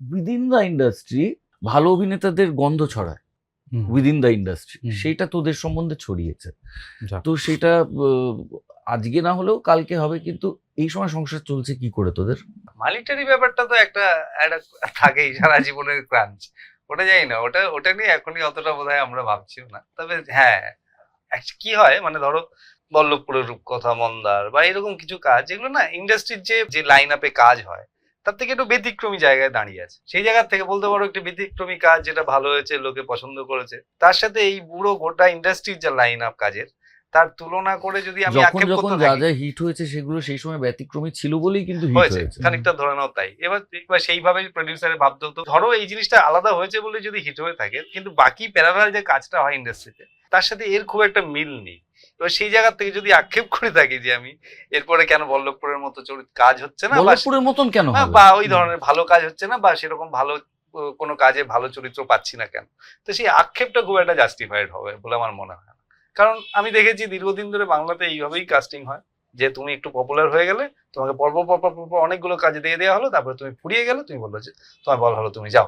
Within the industry ভালো অভিনেতাদের গন্ধ ছড়ায় উইদিন দ্য ইন্ডাস্ট্রি সেটা তোদের সম্বন্ধে ছড়িয়েছে। তো সেটা আজকে না হলেও কালকে হবে কিন্তু এই সময় সংসার চলছে কি করে তোদের? মালিটারি ব্যাপারটা তো একটা একটা থাকেই সারা জীবনের ক্রাঞ্চ ওটা জানি না ওটা ওটা নিয়ে এখনই অতটা বোধহয় আমরা ভাবছিও না। তবে হ্যাঁ কি হয় মানে ধরো বল্লভপুরের রূপকথা মন্দার বা এরকম কিছু কাজ যেগুলো না ইন্ডাস্ট্রির যে যে লাইন আপে কাজ হয় তার থেকে একটু ব্যতিক্রমী জায়গায় দাঁড়িয়ে আছে। সেই জায়গা থেকে বলতে পারো একটু ব্যতিক্রমী কাজ যেটা ভালো হয়েছে লোকে পছন্দ করেছে। তার সাথে এই পুরো গোটা ইন্ডাস্ট্রির যে লাইন আপ কাজের তার তুলনা করে যদি আমি যখন যখন যা যা হিট হয়েছে সেগুলো সেই সময় ব্যতিক্রমী ছিল বলেই কিন্তু হিট হয়েছে হয়েছে। খানিকটা ধরে নাও তাই। এবার এবার সেইভাবে প্রডিউসারের ভাবতে হতো ধরো এই জিনিসটা আলাদা হয়েছে বলে যদি হিট হয়ে থাকে কিন্তু বাকি প্যারালাল যে কাজটা হয় ইন্ডাস্ট্রিতে তার সাথে এর খুব একটা মিল নেই। এবার সেই জায়গা থেকে যদি আক্ষেপ করে থাকি যে আমি এরপরে কেন বল্লভপুরের মতো চরিত কাজ হচ্ছে না বল্লভপুরের মতন কেন বা- ওই ধরনের ভালো কাজ হচ্ছে না বা সেরকম ভালো কোনো কাজে ভালো চরিত্র পাচ্ছি না কেন? তো সেই আক্ষেপটা খুব একটা জাস্টিফাইড হবে বলে আমার মনে হয় না। কারণ আমি দেখেছি দীর্ঘদিন ধরে বাংলাতে এইভাবেই কাস্টিং হয় যে তুমি একটু পপুলার হয়ে গেলে তোমাকে পর্ব পর পর পর পর অনেকগুলো কাজে দিয়ে দেওয়া হলো তারপরে তুমি ফুরিয়ে গেলে তুমি বলল যে তোমার বল হলো তুমি যাও।